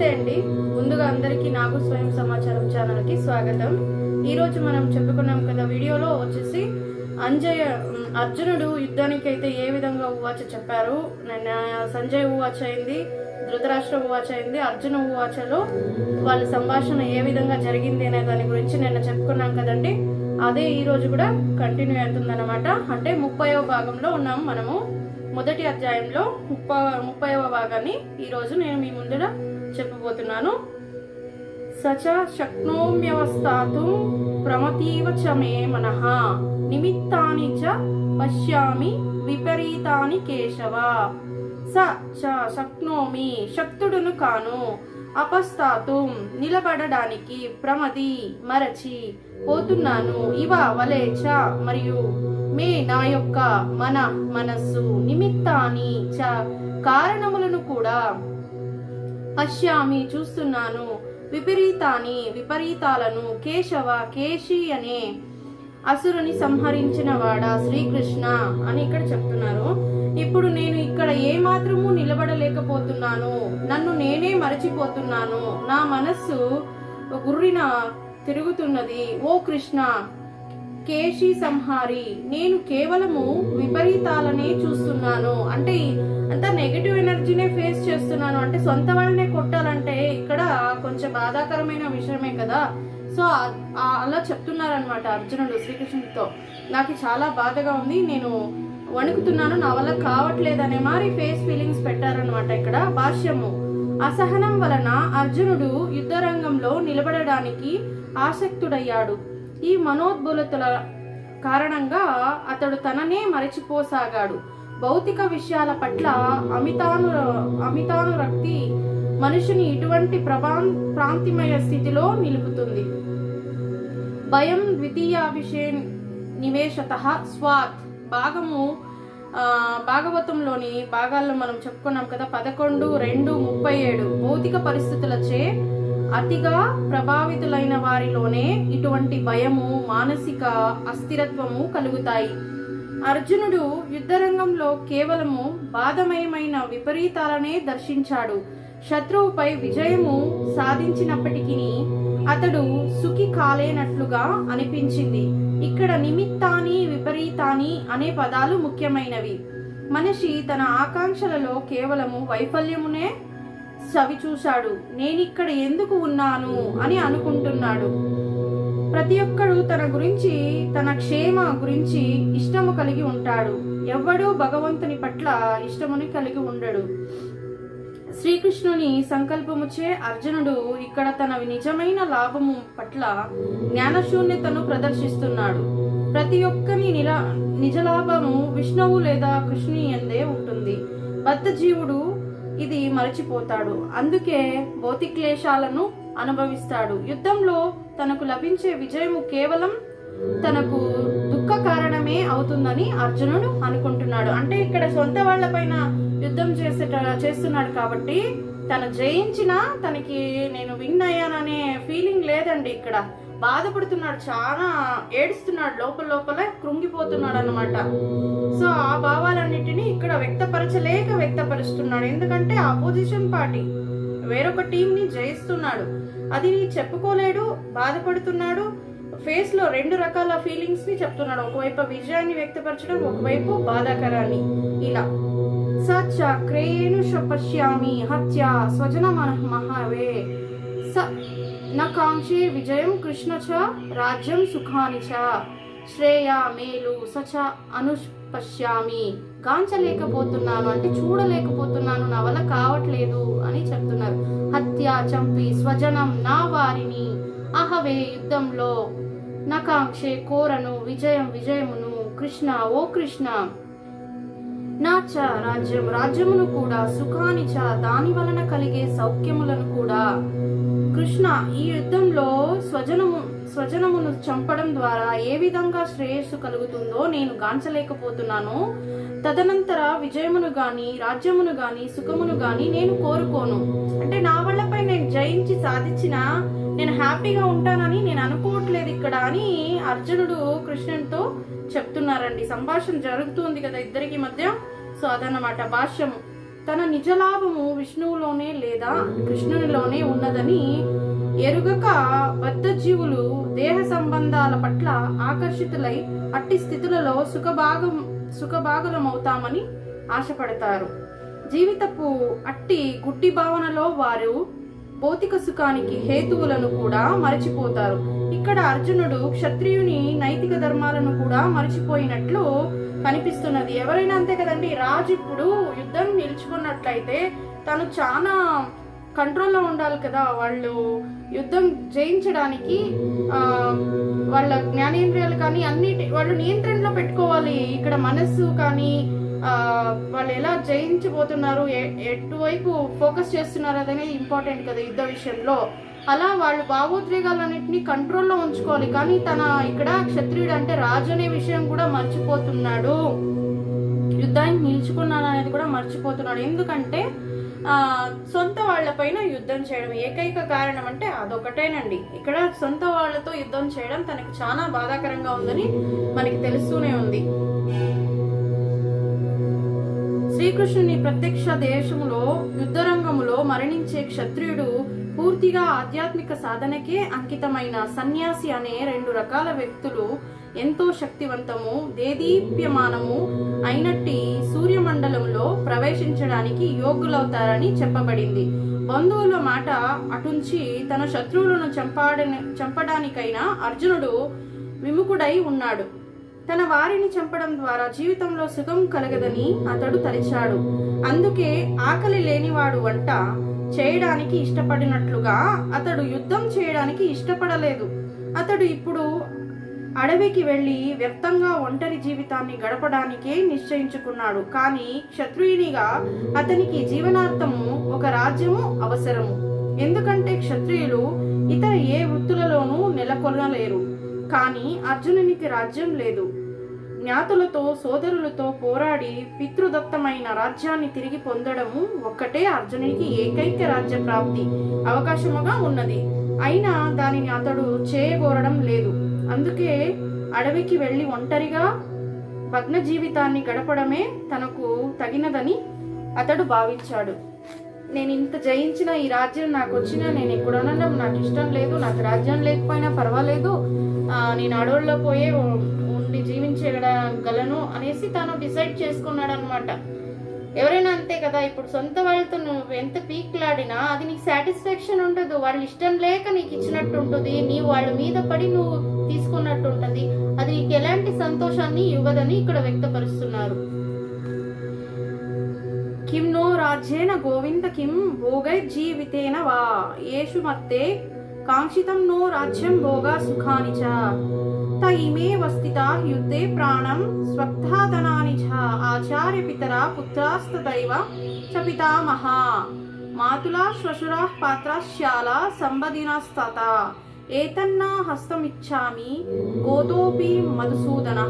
నమస్తే అండి. ముందుగా అందరికీ నాకు స్వయం సమాచారం ఛానల్కి స్వాగతం. ఈరోజు మనం చెప్పుకున్నాం కదా వీడియోలో వచ్చేసి అంజయ అర్జునుడు యుద్ధానికి అయితే ఏ విధంగా ఊవాచ చెప్పారు? సంజయ్ ఊవాచ అయింది ధృతరాష్ట్ర ఊవాచ అయింది అర్జున ఊవాచలో వాళ్ళ సంభాషణ ఏ విధంగా జరిగింది అనే దాని గురించి నిన్న చెప్పుకున్నాం కదండి. అదే ఈరోజు కూడా కంటిన్యూ అవుతుందన్నమాట. అంటే ముప్పైవ భాగంలో ఉన్నాము మనము. మొదటి అధ్యాయంలో ముప్ప ముప్పైవ భాగాన్ని ఈరోజు నేను మీ ముందర చెప్పబోతున్నాను. సచ శక్నోమ్యవస్థాతు ప్రమతీవ చ మే మనః. నిమిత్తాని చ పశ్యామి విపరీతాని కేశవ. స చ శక్నోమి శక్తుడును కాను. అపస్థాతు నిలబడడానికి ప్రమది మరచి పోతున్నాను. ఇవ వలే చ మరియు మే నా యొక్క మన మనస్సు నిమిత్తాని చ కారణములను కూడా పశ్యామి చూస్తున్నాను. విపరీతాని విపరీతాలను కేశవ కేశి అనే అసురుని సంహరించిన వాడా శ్రీకృష్ణ అని ఇక్కడ చెప్తున్నారు. ఇప్పుడు నేను ఇక్కడ ఏ మాత్రము నిలబడలేకపోతున్నాను. నన్ను నేనే మరచిపోతున్నాను. నా మనస్సు గుర్రిన తిరుగుతున్నది. ఓ కృష్ణ కేశి సంహారి నేను కేవలము విపరీతాలనే చూస్తున్నాను. అంటే అంత నెగిటివ్ ఎనర్జీనే ఫేస్ చేస్తున్నాను. అంటే సొంత వాళ్ళనే కొట్టాలంటే ఇక్కడ కొంచెం బాధాకరమైన విషయమే కదా. సో అలా చెప్తున్నారనమాట అర్జునుడు శ్రీకృష్ణుడితో. నాకు చాలా బాధగా ఉంది. నేను వణుకుతున్నాను. నా వల్ల కావట్లేదనే మరి ఫేస్ ఫీలింగ్స్ పెట్టారనమాట ఇక్కడ భాష్యము. అసహనం వలన అర్జునుడు యుద్ధరంగంలో నిలబడడానికి ఆసక్తుడయ్యాడు. ఈ మనోద్బులతల కారణంగా అతడు తననే మరచిపోసాగాడు. భౌతిక విషయాల పట్ల అమితాను అమితానురక్తి మనిషిని ఇటువంటి ప్రభాం ప్రాంతిమయ స్థితిలో నిలుపుతుంది. భయం ద్వితీయ విషయ నివేశత స్వాత్. భాగము భాగవతంలోని భాగాల్లో మనం చెప్పుకున్నాం కదా పదకొండు రెండు ముప్పై ఏడు. భౌతిక పరిస్థితులచే అతిగా ప్రభావితులైన వారిలోనే ఇటువంటి భయము మానసిక అస్థిరత్వము కలుగుతాయి. అర్జునుడు యుద్ధరంగంలో కేవలము బాధమయమైన విపరీతాలనే దర్శించాడు. శత్రువుపై విజయము సాధించినప్పటికీ అతడు సుఖి కాలేనట్లుగా అనిపించింది. ఇక్కడ నిమిత్తాని విపరీతాని అనే పదాలు ముఖ్యమైనవి. మనిషి తన ఆకాంక్షలలో కేవలము వైఫల్యమునే చవి చూశాడు. నేనిక్కడ ఎందుకు ఉన్నాను అని అనుకుంటున్నాడు. ప్రతి ఒక్కడు తన గురించి తన క్షేమ గురించి ఇష్టము కలిగి ఉంటాడు. ఎవ్వడూ భగవంతుని పట్ల ఇష్టముని కలిగి ఉండడు. శ్రీకృష్ణుని సంకల్పముచే అర్జునుడు ఇక్కడ తన నిజమైన లాభము పట్ల జ్ఞానశూన్యతను ప్రదర్శిస్తున్నాడు. ప్రతి ఒక్కని నిల నిజ లాభము విష్ణువు లేదా కృష్ణుని ఎందే ఉంటుంది. బద్ధ జీవుడు ఇది మరచిపోతాడు. అందుకే భౌతిక్లేశాలను అనుభవిస్తాడు. యుద్ధంలో తనకు లభించే విజయము కేవలం తనకు దుఃఖ కారణమే అవుతుందని అర్జునుడు అనుకుంటున్నాడు. అంటే ఇక్కడ సొంత వాళ్ళపైన యుద్ధం చేసేట చేస్తున్నాడు కాబట్టి తను జయించినా తనకి నేను విన్ అయ్యాననే ఫీలింగ్ లేదండి ఇక్కడ. బాధపడుతున్నాడు చాలా ఏడుస్తున్నాడు లోపల లోపల కృంగిపోతున్నాడు అనమాట సో ఆ భావాలన్నిటినీ ఇక్కడ వ్యక్తపరచలేక వ్యక్తపరుస్తున్నాడు. ఎందుకంటే ఆపోజిషన్ పార్టీ వేరొక టీం ని జయిస్తున్నాడు. అది చెప్పుకోలేడు బాధపడుతున్నాడు ఫేస్లో రెండు రకాల ఫీలింగ్స్ని చెప్తున్నాడు. ఒకవైపు విజయాన్ని వ్యక్తపరచడం ఒకవైపు బాధాకరాన్ని. ఇలా. సచ క్రేణు పశ్యామి హత్య స్వజన మహావే. స న విజయం కృష్ణ చ రాజ్యం సుఖాని చ శ్రేయ మేలు సచ అనుపశ్యామి గాంచలేకపోతున్నాను అంటే చూడలేకపోతున్నాను నా వల్ల కావట్లేదు అని చెప్తున్నారు. హత్య చంపి స్వజనం నా వారిని. అహవే యుద్ధంలో నకాంక్షే కోరను విజయం విజయమును కృష్ణ ఓ కృష్ణ. నా చ రాజ్యం రాజ్యమును కూడా సుఖాని చ దాని వలన కలిగే సౌఖ్యములను కూడా. కృష్ణ ఈ యుద్ధంలో స్వజనము స్వజనమును చంపడం ద్వారా ఏ విధంగా శ్రేయస్సు కలుగుతుందో నేను గాంచలేకపోతున్నాను. తదనంతర విజయమును గాని రాజ్యమును గాని సుఖమును గాని నేను కోరుకోను. అంటే నా వల్లపై నేను జయించి సాధించిన నేను హ్యాపీగా ఉంటానని నేను అనుకోవట్లేదు ఇక్కడ అని అర్జునుడు కృష్ణునితో చెప్తున్నారండి. సంభాషణ జరుగుతుంది కదా ఇద్దరికి మధ్య? సో అదన్నమాట భాష్యము. తన నిజలాభము విష్ణువులోనే లేదా కృష్ణునిలోనే ఉన్నదని ఎరుగక బద్ధజీవులు దేహ సంబంధాల పట్ల ఆకర్షితులై అట్టి స్థితులలో సుఖభాగం సుఖభాగులమవుతామని ఆశపడతారు. జీవితపు అట్టి గుడ్డి భావనలో వారు భౌతిక సుఖానికి హేతువులను కూడా మరచిపోతారు. ఇక్కడ అర్జునుడు క్షత్రియుని నైతిక ధర్మాలను కూడా మరచిపోయినట్లు కనిపిస్తున్నది. ఎవరైనా అంతే కదండి రాజు ఇప్పుడు యుద్ధం నిలుచుకున్నట్లయితే తను చాలా కంట్రోల్లో ఉండాలి కదా. వాళ్ళు యుద్ధం జయించడానికి వాళ్ళ జ్ఞానేంద్రియాలు కానీ అన్నిటి వాళ్ళు నియంత్రణలో పెట్టుకోవాలి. ఇక్కడ మనస్సు కానీ వాళ్ళు ఎలా జయించిపోతున్నారు ఎ- ఎటువైపు ఫోకస్ చేస్తున్నారు అనేది ఇంపార్టెంట్ కదా యుద్ధ విషయంలో. అలా వాళ్ళు భావోద్వేగాలన్నింటినీ కంట్రోల్లో ఉంచుకోవాలి. కానీ తన ఇక్కడ క్షత్రియుడు అంటే రాజు అనే విషయం కూడా మర్చిపోతున్నాడు. యుద్ధానికి నిల్చుకున్నాను అనేది కూడా మర్చిపోతున్నాడు. ఎందుకంటే సొంత వాళ్ళపైన యుద్ధం చేయడం ఏకైక కారణం అంటే అదొకటేనండి. ఇక్కడ సొంత వాళ్ళతో యుద్ధం చేయడం తనకు చాలా బాధాకరంగా ఉందని మనకి తెలుస్తూనే ఉంది. శ్రీకృష్ణుని ప్రత్యక్ష దేశములో యుద్ధరంగములో మరణించే క్షత్రియుడు పూర్తిగా ఆధ్యాత్మిక సాధనకే అంకితమైన సన్యాసి అనే రెండు రకాల వ్యక్తులు ఎంతో శక్తివంతము దేదీప్యమానము అయినట్టి సూర్యమండలంలో ప్రవేశించడానికి యోగ్యులవుతారని చెప్పబడింది. బంధువుల మాట అటుంచి తన శత్రువులను చంపాడని చంపడానికైనా అర్జునుడు విముఖుడై ఉన్నాడు. తన వారిని చంపడం ద్వారా జీవితంలో సుఖం కలగదని అతడు తలిచాడు. అందుకే ఆకలి లేనివాడు వంట చేయడానికి ఇష్టపడినట్లుగా అతడు యుద్ధం చేయడానికి ఇష్టపడలేదు. అతడు ఇప్పుడు అడవికి వెళ్ళి వ్యక్తంగా ఒంటరి జీవితాన్ని గడపడానికే నిశ్చయించుకున్నాడు. కానీ క్షత్రియునిగా అతనికి జీవనార్థము ఒక రాజ్యము అవసరము. ఎందుకంటే క్షత్రియులు ఇతర ఏ వృత్తులలోనూ నెలకొనలేరు. కానీ అర్జునునికి రాజ్యం లేదు. జ్ఞాతులతో సోదరులతో పోరాడి పితృదత్తమైన రాజ్యాన్ని తిరిగి పొందడము ఒక్కటే అర్జునునికి ఏకైక రాజ్య ప్రాప్తి అవకాశముగా ఉన్నది. అయినా దానిని అతడు చేయగోరడం లేదు. అందుకే అడవికి వెళ్ళి ఒంటరిగా భగ్న జీవితాన్ని గడపడమే తనకు తగినదని అతడు భావించాడు. నేను ఇంత జయించిన ఈ రాజ్యం నాకు వచ్చినా నేను ఇక్కడ ఉండడం నాకు ఇష్టం లేదు నాకు రాజ్యం లేకపోయినా పర్వాలేదు. నేను అడవుల్లో పోయే ఉ- ఉండి జీవించగలను అనేసి తాను డిసైడ్ చేసుకున్నాడు అనమాట ఎవరైనా అంతే కదా ఇప్పుడు సొంత వాళ్ళతో నువ్వు ఎంత పీక్లాడినా అది నీకు సాటిస్ఫాక్షన్ ఉండదు. వాళ్ళు ఇష్టం లేక నీకు ఇచ్చినట్టు ఉంటుంది. నీవు వాళ్ళ మీద పడి నువ్వు తీసుకున్నట్టు ఉంటుంది. అది నీకు ఎలాంటి సంతోషాన్ని ఇవ్వదని ఇక్కడ వ్యక్తపరుస్తున్నారు. కిం నో రాజ్యేన గోవింద కిం భోగైర్జీవితేన వా. యేషు మత్తే కాంక్షితం నో రాజ్యం భోగా సుఖాని చ. త ఇమే వస్థితా యుద్ధే ప్రాణం స్వగ్ధాధనాని చ ఆచార్య పితరా పుత్రాస్తదైవ చ పితామహ మాతులా శ్వశురా పాత్రాశ్యాల సంబదినస్తత ఏతన్నా హస్తమిచ్చామి గోతోపి మధుసూదన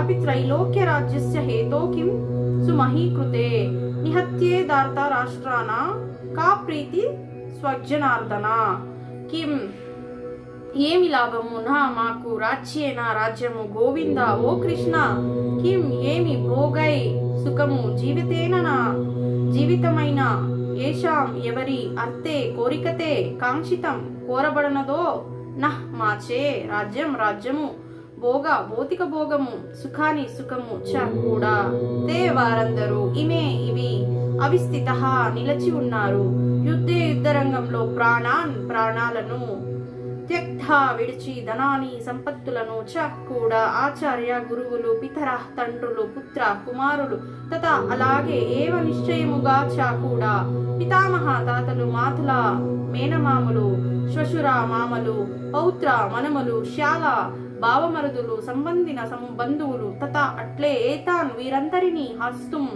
అపి త్రైలోక్య రాజ్యస్య హేతో కిం సుమహీకృతే నిహత్యేదార్త రాష్ట్రాణ కా ప్రీతి స్వజ్జనార్దన కిం ఏమి లాభము నా మాకు రాజ్యేనా? రాజ్యము గోవింద? ఓ కృష్ణ కిం ఏమి భోగై సుఖము జీవితేననా? జీవితమైన ఏషాం ఎవరి అర్థే కోరికతే కాంక్షితం కోరబడనదో? నహ్ మాచే రాజ్యం రాజ్యము భోగ భౌతిక భోగము సుఖాని సుఖము చ కూడా. తే వారందరూ ఇమే ఇవి. అవిస్థిత నిలచి ఉన్నారు. యుద్ధే రంగంలో ప్రాణాన్ ప్రాణాలను త్యక్త విడిచి ధనాని సంపత్తులను చ కూడా ఆచార్య గురువులు పితర తండ్రులు పుత్ర కుమారులు తత అలాగే ఏవ నిశ్చయముగా చ కూడా పితామహ తాతలు మాతుల మేనమామలు శ్వశుర మామలు పౌత్ర మనములు శాల భావమరుదులు సంబంధిన సంబంధువులు తత అట్లే ఏతాన్ వీరందరినీ హస్తుం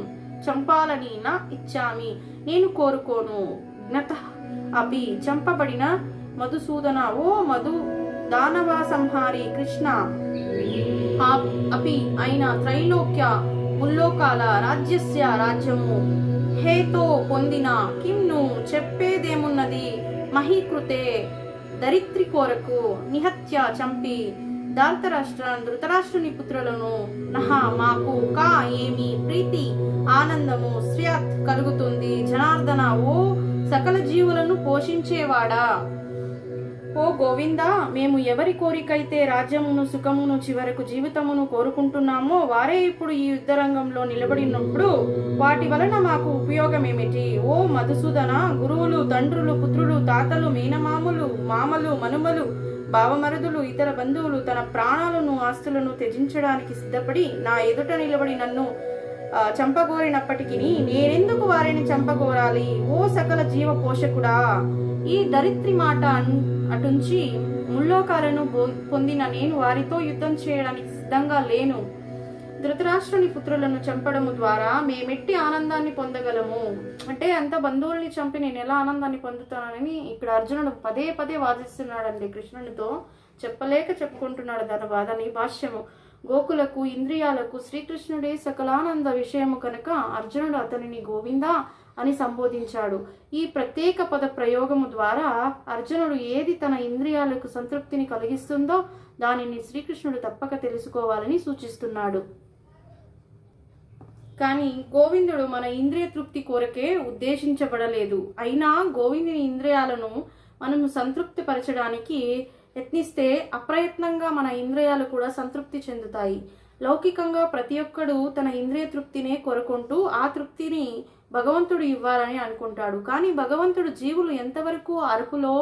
చంపాలని నా ఇచ్చామి. నేను కోరుకోను. జ్ఞత అపి చంపబడిన మధుసూదన ఓ మధు దానవ సంహారి కృష్ణ అపి అయిన త్రైలోక్య ముల్లోకాల రాజ్యస్య రాజ్యము. హేతో పొందిన కిమ్ను చెప్పేదేమున్నది? మహీకృతే దరిత్రి కోరకు నిహత్య చంపి ధార్తరాష్ట్రాన్ ధృతరాష్ట్రుని పుత్రులను నహా మాకు కా ఏమి ప్రీతి ఆనందము శ్రియత్ కలుగుతుంది జనార్దన ఓ సకల జీవులను పోషించేవాడా? ఓ గోవింద మేము ఎవరి కోరికైతే రాజ్యమును సుఖమును చివరకు జీవితమును కోరుకుంటున్నామో వారే ఇప్పుడు ఈ యుద్ధ రంగంలో నిలబడినప్పుడు వాటి వలన మాకు ఉపయోగం ఏమిటి ఓ మధుసూదన గురువులు తండ్రులు పుత్రులు తాతలు మీనమాములు మామలు మనుమలు బావమరుదులు ఇతర బంధువులు తన ప్రాణాలను ఆస్తులను త్యజించడానికి సిద్ధపడి నా ఎదుట నిలబడి నన్ను చంపగోరినప్పటికీ నేనెందుకు వారిని చంపగోరాలి? ఓ సకల జీవ పోషకుడా ఈ దరిత్రి మాట అటుంచి ముల్లోకాలను పొందిన నేను వారితో యుద్ధం చేయడానికి సిద్ధంగా లేను. ధృతరాష్ట్రుని పుత్రులను చంపడము ద్వారా మేమెట్టి ఆనందాన్ని పొందగలము. అంటే అంత బంధువుల్ని చంపి నేను ఎలా ఆనందాన్ని పొందుతానని ఇక్కడ అర్జునుడు పదే పదే వాదిస్తున్నాడండి కృష్ణునితో. చెప్పలేక చెప్పుకుంటున్నాడు తన బాధని భాష్యము. గోకులకు ఇంద్రియాలకు శ్రీకృష్ణుడే సకలానంద విషయము కనుక అర్జునుడు అతనిని గోవిందా? అని సంబోధించాడు. ఈ ప్రత్యేక పద ప్రయోగము ద్వారా అర్జునుడు ఏది తన ఇంద్రియాలకు సంతృప్తిని కలిగిస్తుందో దానిని శ్రీకృష్ణుడు తప్పక తెలుసుకోవాలని సూచిస్తున్నాడు. కానీ గోవిందుడు మన ఇంద్రియ తృప్తి కోరకే ఉద్దేశించబడలేదు. అయినా గోవిందుని ఇంద్రియాలను మనము సంతృప్తిపరచడానికి యత్నిస్తే అప్రయత్నంగా మన ఇంద్రియాలు కూడా సంతృప్తి చెందుతాయి. లౌకికంగా ప్రతి ఒక్కడు తన ఇంద్రియ తృప్తినే కోరుకుంటూ ఆ తృప్తిని భగవంతుడు ఇవ్వాలని అనుకుంటాడు. కానీ భగవంతుడు జీవులు ఎంతవరకు అరుపులో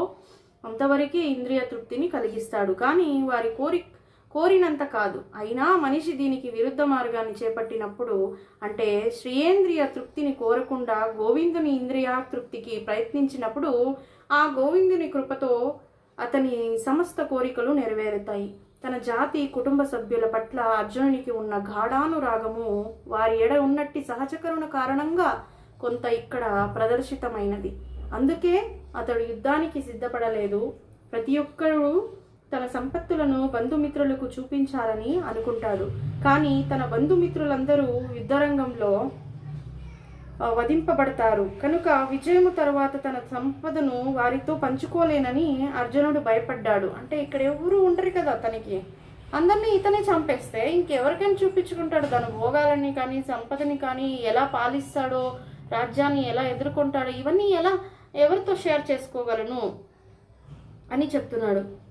అంతవరకే ఇంద్రియ తృప్తిని కలిగిస్తాడు. కానీ వారి కోరి కోరినంత కాదు. అయినా మనిషి దీనికి విరుద్ధ మార్గాన్ని చేపట్టినప్పుడు అంటే శ్రీయేంద్రియ తృప్తిని కోరకుండా గోవిందుని ఇంద్రియ తృప్తికి ప్రయత్నించినప్పుడు ఆ గోవిందుని కృపతో అతని సమస్త కోరికలు నెరవేరుతాయి. తన జాతి కుటుంబ సభ్యుల పట్ల అర్జునునికి ఉన్న గాఢానురాగము వారి ఎడ ఉన్నట్టి సహజకరుణ కారణంగా కొంత ఇక్కడ ప్రదర్శితమైనది. అందుకే అతడు యుద్ధానికి సిద్ధపడలేదు. ప్రతి ఒక్కరూ తన సంపత్తులను బంధుమిత్రులకు చూపించాలని అనుకుంటాడు. కానీ తన బంధుమిత్రులందరూ యుద్ధరంగంలో వధింపబడతారు. కనుక విజయము తర్వాత తన సంపదను వారితో పంచుకోలేనని అర్జునుడు భయపడ్డాడు. అంటే ఇక్కడ ఎవరు ఉండరు కదా అతనికి. అందరినీ ఇతనే చంపేస్తే ఇంకెవరికైనా చూపించుకుంటాడు. తన భోగాలని కానీ సంపదని కానీ ఎలా పాలిస్తాడో రాజ్యాన్ని ఎలా ఎదుర్కొంటాడో ఇవన్నీ ఎలా ఎవరితో షేర్ చేసుకోగలను అని చెప్తున్నాడు.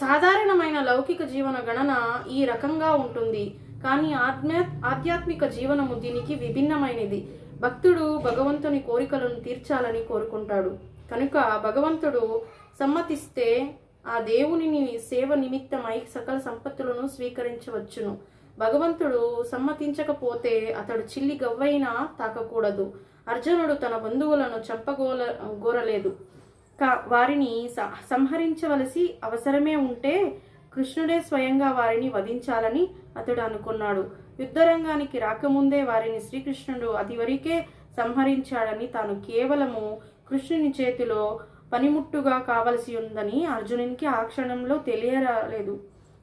సాధారణమైన లౌకిక జీవన గణన ఈ రకంగా ఉంటుంది. కానీ ఆత్మ ఆధ్యాత్మిక జీవనము దీనికి విభిన్నమైనది. భక్తుడు భగవంతుని కోరికలను తీర్చాలని కోరుకుంటాడు. కనుక భగవంతుడు సమ్మతిస్తే ఆ దేవునిని సేవ నిమిత్తమై సకల సంపత్తులను స్వీకరించవచ్చును. భగవంతుడు సమ్మతించకపోతే అతడు చిల్లి గవ్వైనా తాకకూడదు. అర్జునుడు తన బంధువులను చంపగోల గోరలేదు. కా- వారిని స- సంహరించవలసి అవసరమే ఉంటే కృష్ణుడే స్వయంగా వారిని వధించాలని అతడు అనుకున్నాడు. యుద్ధరంగానికి రాకముందే వారిని శ్రీకృష్ణుడు అదివరకే సంహరించాడని తాను కేవలము కృష్ణుని చేతిలో పనిముట్టుగా కావలసి ఉందని అర్జునునికి ఆ క్షణంలో తెలియరాలేదు.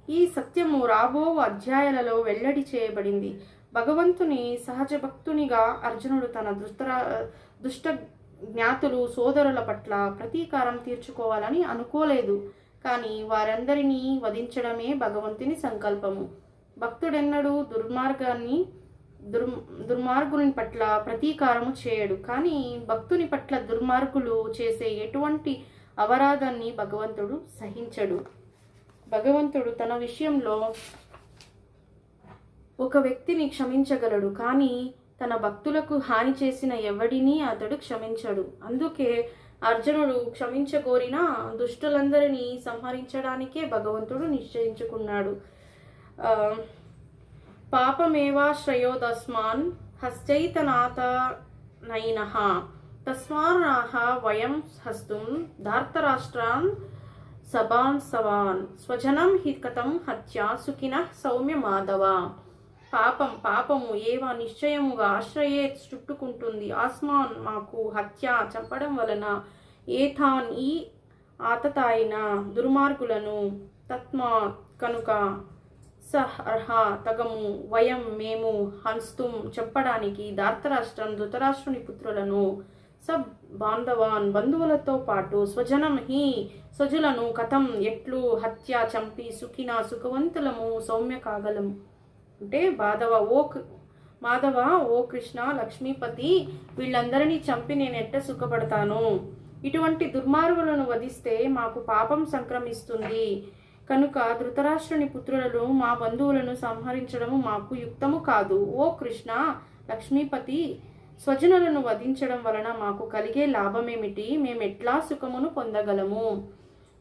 ఈ సత్యము రాబో అధ్యాయాలలో వెల్లడి చేయబడింది. భగవంతుని సహజ భక్తునిగా అర్జునుడు తన దుష్టరా దుష్ట జ్ఞాతులు సోదరుల పట్ల ప్రతీకారం తీర్చుకోవాలని అనుకోలేదు. కానీ వారందరినీ వధించడమే భగవంతుని సంకల్పము. భక్తుడెన్నడూ దుర్మార్గాన్ని దుర్ దుర్మార్గుని పట్ల ప్రతీకారము చేయడు. కానీ భక్తుని పట్ల దుర్మార్గులు చేసే ఎటువంటి అపరాధాన్ని భగవంతుడు సహించడు. భగవంతుడు తన విషయంలో ఒక వ్యక్తిని క్షమించగలడు కానీ తన భక్తులకు హాని చేసిన ఎవడిని అతడు క్షమించడు. అందుకే అర్జునుడు క్షమించగోరిన దుష్టులందరినీ సంహరించడానికే భగవంతుడు నిశ్చయించుకున్నాడు. పాపమేవా శ్రయోదస్మాన్ హస్తైతనాథ నైనః తస్మాన్నాహ వయం హస్తుం ధార్తరాష్ట్రాన్ సబాన్ సవాన్. స్వజనం హికతం హత్య సుఖిన సౌమ్య మాధవ. పాపం పాపము ఏవ నిశ్చయముగా ఆశ్రయే చుట్టుకుంటుంది. ఆస్మాన్ మాకు హత్య చంపడం వలన ఏథాన్ ఈ ఆతతాయిన దుర్మార్గులను తత్మా కనుక సహర్హ తగము. వయం మేము హంస్తుం చెప్పడానికి ధార్తరాష్ట్రం ధృతరాష్ట్రుని పుత్రులను సబ్ బాంధవాన్ బంధువులతో పాటు స్వజనం హి స్వజులను కథం ఎట్లు హత్య చంపి సుఖిన సుఖవంతులము సౌమ్య కాగలం. అంటే బాధవ ఓ మాధవ ఓ కృష్ణ లక్ష్మీపతి వీళ్ళందరినీ చంపి నేను ఎట్ట సుఖపడతాను? ఇటువంటి దుర్మార్గులను వధిస్తే మాకు పాపం సంక్రమిస్తుంది. కనుక ధృతరాష్ట్రుని పుత్రులను మా బంధువులను సంహరించడము మాకు యుక్తము కాదు. ఓ కృష్ణ లక్ష్మీపతి స్వజనులను వధించడం వలన మాకు కలిగే లాభమేమిటి? మేము ఎట్లా సుఖమును పొందగలము?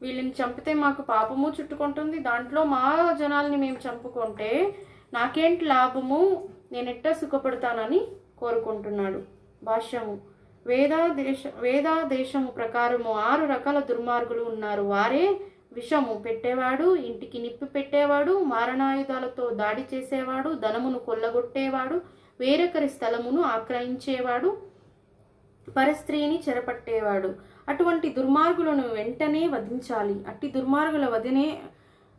వీళ్ళని చంపితే మాకు పాపము చుట్టుకుంటుంది. దాంట్లో మా జనాల్ని మేము చంపుకుంటే నాకేంటి లాభము? నేనెట్టా సుఖపడతానని కోరుకుంటున్నాడు. భాష్యము. వేదా దేశ వేదా దేశము ప్రకారము ఆరు రకాల దుర్మార్గులు ఉన్నారు. వారే విషము పెట్టేవాడు ఇంటికి నిప్పు పెట్టేవాడు మారణాయుధాలతో దాడి చేసేవాడు ధనమును కొల్లగొట్టేవాడు వేరొకరి స్థలమును ఆక్రయించేవాడు పరస్త్రీని చెరపట్టేవాడు. అటువంటి దుర్మార్గులను వెంటనే వధించాలి. అట్టి దుర్మార్గుల వదినే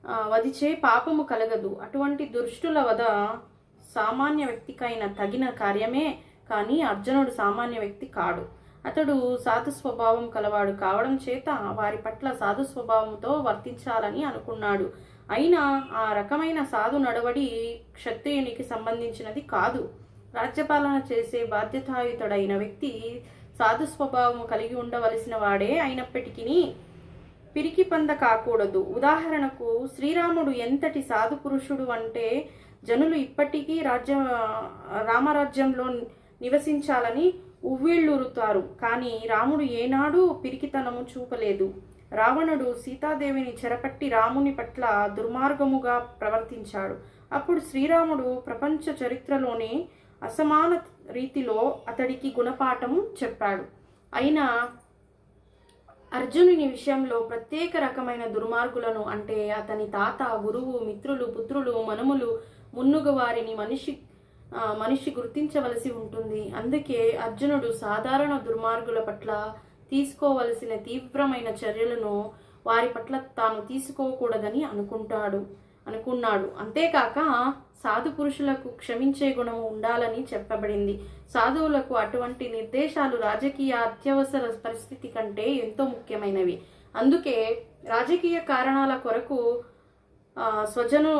వధిచే పాపము కలగదు. అటువంటి దుష్టుల వద సామాన్య వ్యక్తికైన తగిన కార్యమే కానీ అర్జునుడు సామాన్య వ్యక్తి కాడు. అతడు సాధు స్వభావం కలవాడు కావడం చేత వారి పట్ల సాధు స్వభావంతో వర్తించాలని అనుకున్నాడు. అయినా ఆ రకమైన సాధు నడవడి క్షత్రియునికి సంబంధించినది కాదు. రాజ్యపాలన చేసే బాధ్యతాయుతుడైన వ్యక్తి సాధు స్వభావం కలిగి ఉండవలసిన వాడే అయినప్పటికీ పిరికి పంద కాకూడదు. ఉదాహరణకు శ్రీరాముడు ఎంతటి సాధు పురుషుడు అంటే జనులు ఇప్పటికీ రాజ్య రామరాజ్యంలో నివసించాలని ఉవ్విళ్ళూరుతారు. కానీ రాముడు ఏనాడు పిరికితనము చూపలేదు. రావణుడు సీతాదేవిని చెరపట్టి రాముని పట్ల దుర్మార్గముగా ప్రవర్తించాడు. అప్పుడు శ్రీరాముడు ప్రపంచ చరిత్రలోనే అసమాన రీతిలో అతడికి గుణపాఠము చెప్పాడు. అయినా అర్జునుని విషయంలో ప్రత్యేక రకమైన దుర్మార్గులను అంటే అతని తాత గురువు మిత్రులు పుత్రులు మనుములు మున్నుగు వారిని మనిషి మనిషి గుర్తించవలసి ఉంటుంది. అందుకే అర్జునుడు సాధారణ దుర్మార్గుల పట్ల తీసుకోవలసిన తీవ్రమైన చర్యలను వారి పట్ల తాను తీసుకోకూడదని అనుకుంటాడు అనుకున్నాడు. అంతేకాక సాధు పురుషులకు క్షమించే గుణము ఉండాలని చెప్పబడింది. సాధువులకు అటువంటి నిర్దేశాలు రాజకీయ అత్యవసర పరిస్థితి కంటే ఎంతో ముఖ్యమైనవి. అందుకే రాజకీయ కారణాల కొరకు స్వజన స్వజను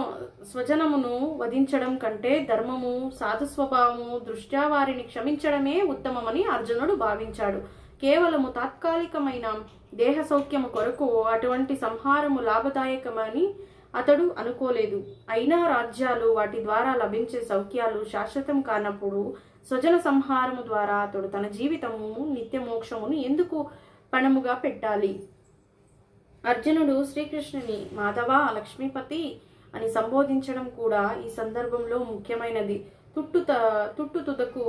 స్వజనమును వధించడం కంటే ధర్మము సాధు స్వభావము దృష్ట్యా వారిని క్షమించడమే ఉత్తమమని అర్జునుడు భావించాడు. కేవలము తాత్కాలికమైన దేహ సౌఖ్యము కొరకు అటువంటి సంహారము లాభదాయకమని అతడు అనుకోలేదు. అయినా రాజ్యాలు వాటి ద్వారా లభించే సౌఖ్యాలు శాశ్వతం కానప్పుడు స్వజన సంహారము ద్వారా అతడు తన జీవితము నిత్యమోక్షమును ఎందుకు పణముగా పెట్టాలి? అర్జునుడు శ్రీకృష్ణుని మాధవ లక్ష్మీపతి అని సంబోధించడం కూడా ఈ సందర్భంలో ముఖ్యమైనది. తుట్టుత తుట్టు తుదకు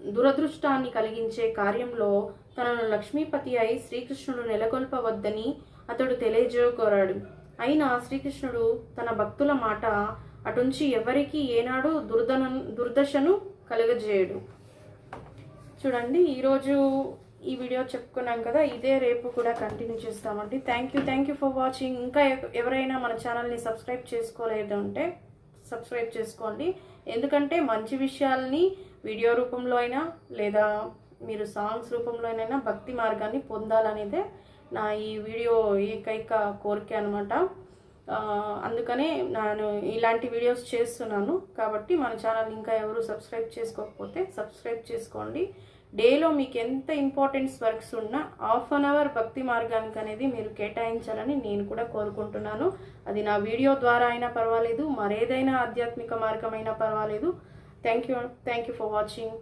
దురదృష్టాన్ని కలిగించే కార్యంలో తనను లక్ష్మీపతి అయి శ్రీకృష్ణుడు నెలకొల్పవద్దని అతడు తెలియజేయకోరాడు. అయినా శ్రీకృష్ణుడు తన భక్తుల మాట అటుంచి ఎవరికి ఏనాడు దుర్దన దుర్దశను కలుగజేయడు. చూడండి ఈరోజు ఈ వీడియో చెప్పుకున్నాం కదా ఇదే రేపు కూడా కంటిన్యూ చేస్తామండి. Thank you thank you for watching ఇంకా ఎవరైనా మన ఛానల్ని సబ్స్క్రైబ్ చేసుకోలేదు అంటే సబ్స్క్రైబ్ చేసుకోండి. ఎందుకంటే మంచి విషయాల్ని వీడియో రూపంలో అయినా లేదా మీరు సాంగ్స్ రూపంలో అయినా భక్తి మార్గాన్ని పొందాలనేదే నా ఈ వీడియో ఏకైక కోరిక అనమాట అందుకనే నేను ఇలాంటి వీడియోస్ చేస్తున్నాను. కాబట్టి మన ఛానల్ ఇంకా ఎవరు సబ్స్క్రైబ్ చేసుకోకపోతే సబ్స్క్రైబ్ చేసుకోండి. డేలో మీకు ఎంత ఇంపార్టెంట్స్ వర్క్స్ ఉన్నా హాఫ్ అన్ అవర్ భక్తి మార్గానికి అనేది మీరు కేటాయించాలని నేను కూడా కోరుకుంటున్నాను. అది నా వీడియో ద్వారా అయినా పర్వాలేదు మరేదైనా ఆధ్యాత్మిక మార్గమైనా పర్వాలేదు. Thank you thank you for watching.